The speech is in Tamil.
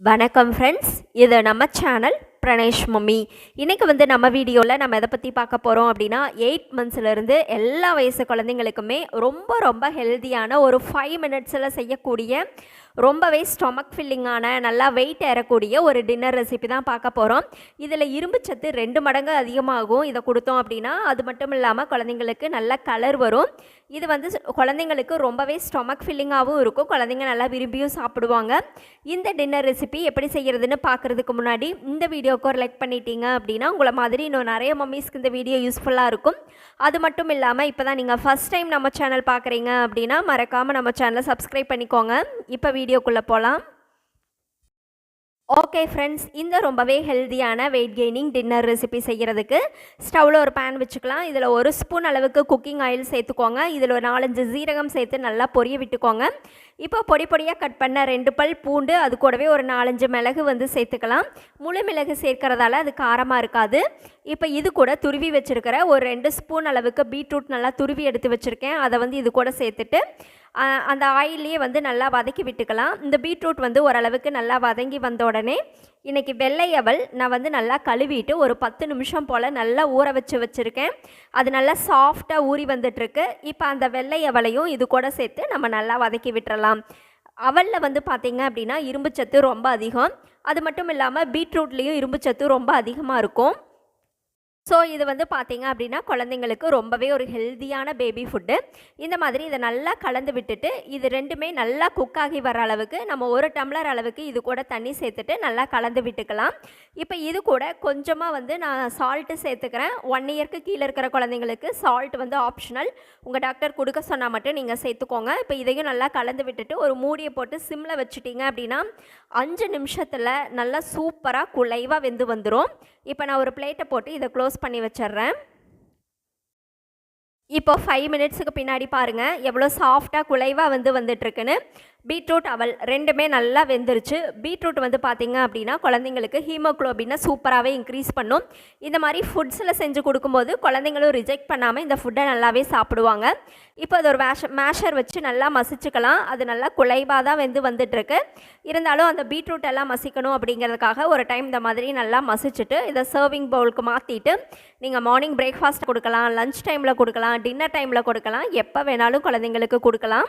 வணக்கம் ஃப்ரெண்ட்ஸ் இது நம்ம சேனல் பிரணேஷ் மம்மி. இன்றைக்கி வந்து நம்ம வீடியோவில் நம்ம எதை பற்றி பார்க்க போகிறோம் அப்படின்னா எயிட் மந்த்ஸ்லேருந்து எல்லா வயசு குழந்தைங்களுக்குமே ரொம்ப ரொம்ப ஹெல்த்தியான ஒரு ஃபைவ் மினிட்ஸில் செய்யக்கூடிய ரொம்பவே ஸ்டொமக் ஃபில்லிங்கான நல்லா வெயிட் ஏறக்கூடிய ஒரு டின்னர் ரெசிபி தான் பார்க்க போகிறோம் இதில் இரும்பு சத்து ரெண்டு மடங்கு அதிகமாகும். இதை கொடுத்தோம் அப்படின்னா அது மட்டும் இல்லாமல் குழந்தைங்களுக்கு நல்ல கலர் வரும். இது வந்து குழந்தைங்களுக்கு ரொம்பவே ஸ்டொமக் ஃபில்லிங்காகவும் இருக்கும். குழந்தைங்க நல்லா விரும்பியும் சாப்பிடுவாங்க. இந்த டின்னர் ரெசிபி எப்படி செய்கிறதுன்னு பார்க்குறதுக்கு முன்னாடி இந்த வீடியோக்கு ஒரு லைக் பண்ணிட்டீங்க அப்படின்னா உங்களை மாதிரி இன்னும் நிறைய மம்மிஸ்க்கு இந்த வீடியோ யூஸ்ஃபுல்லாக இருக்கும். அது மட்டும் இல்லாமல் இப்போ தான் நீங்கள் ஃபஸ்ட் டைம் நம்ம சேனல் பார்க்குறீங்க அப்படின்னா மறக்காமல் நம்ம சேனலை சப்ஸ்கிரைப் பண்ணிக்கோங்க. இப்போ வீடியோக்குள்ளே போகலாம் ஓகே ஃப்ரெண்ட்ஸ் இந்த ரொம்பவே ஹெல்த்தியான வெயிட் கெய்னிங் டின்னர் ரெசிபி செய்கிறதுக்கு ஸ்டவ்வில் ஒரு பேன் வச்சுக்கலாம். இதில் ஒரு ஸ்பூன் அளவுக்கு குக்கிங் ஆயில் சேர்த்துக்கோங்க. இதில் ஒரு நாலஞ்சு சீரகம் சேர்த்து நல்லா பொரிய விட்டுக்கோங்க. இப்போ பொடி பொடியாக கட் பண்ண ரெண்டு பல் பூண்டு அது கூடவே ஒரு நாலஞ்சு மிளகு வந்து சேர்த்துக்கலாம். முழு மிளகு சேர்க்கறதால அது காரமாக இருக்காது. இப்போ இது கூட துருவி வச்சுருக்கிற ஒரு ரெண்டு ஸ்பூன் அளவுக்கு பீட்ரூட் நல்லா துருவி எடுத்து வச்சுருக்கேன். அதை வந்து இது கூட சேர்த்துட்டு அந்த ஆயிலே வந்து நல்லா வதக்கி விட்டுக்கலாம். இந்த பீட்ரூட் வந்து ஓரளவுக்கு நல்லா வதங்கி வந்த உடனே இன்றைக்கி வெள்ளையவள் நான் வந்து நல்லா கழுவிட்டு ஒரு பத்து நிமிஷம் போல் நல்லா ஊற வச்சு வச்சுருக்கேன். அது நல்லா சாஃப்டாக ஊறி வந்துட்டுருக்கு. இப்போ அந்த வெள்ளையவளையும் இது கூட சேர்த்து நம்ம நல்லா வதக்கி விட்டுறலாம். அவலில் வந்து பார்த்திங்க அப்படின்னா இரும்பு சத்து ரொம்ப அதிகம். அது மட்டும் இல்லாமல் பீட்ரூட்லேயும் இரும்பு சத்து ரொம்ப அதிகமாக இருக்கும். ஸோ இது வந்து பார்த்தீங்க அப்படின்னா குழந்தைங்களுக்கு ரொம்பவே ஒரு ஹெல்த்தியான பேபி ஃபுட்டு இந்த மாதிரி இதை நல்லா கலந்து விட்டுட்டு இது ரெண்டுமே நல்லா குக் ஆகி வர அளவுக்கு நம்ம ஒரு டம்ளர் அளவுக்கு இது கூட தண்ணி சேர்த்துட்டு நல்லா கலந்து விட்டுக்கலாம். இப்போ இது கூட கொஞ்சமாக வந்து நான் சால்ட்டு சேர்த்துக்கிறேன். ஒன் இயர்க்கு கீழே இருக்கிற குழந்தைங்களுக்கு சால்ட் வந்து ஆப்ஷனல் உங்கள் டாக்டர் கொடுக்க சொன்னால் மட்டும் நீங்கள் சேர்த்துக்கோங்க. இப்போ இதையும் நல்லா கலந்து விட்டுட்டு ஒரு மூடியை போட்டு சிம்மில் வச்சுட்டிங்க அப்படின்னா அஞ்சு நிமிஷத்தில் நல்லா சூப்பராக குலைவாக வெந்து வந்துடும் இப்போ நான் ஒரு பிளேட்டை போட்டு இதை க்ளோஸ் பண்ணி வச்சிட்றேன். இப்போ ஃபைவ் மினிட்ஸுக்கு பின்னாடி பாருங்கள் எவ்வளோ சாஃப்டாக குலைவாக வந்து வந்துட்டுருக்குன்னு பீட்ரூட் அவல் ரெண்டுமே நல்லா வெந்துருச்சு. பீட்ரூட் வந்து பார்த்திங்க அப்படின்னா குழந்தைங்களுக்கு ஹீமோக்ளோபினை சூப்பராகவே இன்க்ரீஸ் பண்ணும். இந்த மாதிரி ஃபுட்ஸில் செஞ்சு கொடுக்கும்போது குழந்தைங்களும் ரிஜெக்ட் பண்ணாமல் இந்த ஃபுட்டை நல்லாவே சாப்பிடுவாங்க. இப்போ அது ஒரு மேஷ மேஷர் வச்சு நல்லா மசிச்சுக்கலாம். அது நல்லா குலைவாக தான் வெந்து வந்துட்டுருக்கு. இருந்தாலும் அந்த பீட்ரூட் எல்லாம் மசிக்கணும் அப்படிங்கிறதுக்காக ஒரு டைம் இந்த மாதிரி நல்லா மசிச்சுட்டு இதை சர்விங் பவுலுக்கு மாற்றிட்டு நீங்கள் மார்னிங் பிரேக்ஃபாஸ்ட் கொடுக்கலாம் லஞ்ச் டைமில் கொடுக்கலாம் டின்னர் டைமில் கொடுக்கலாம் எப்போ வேணாலும் குழந்தைங்களுக்கு கொடுக்கலாம்.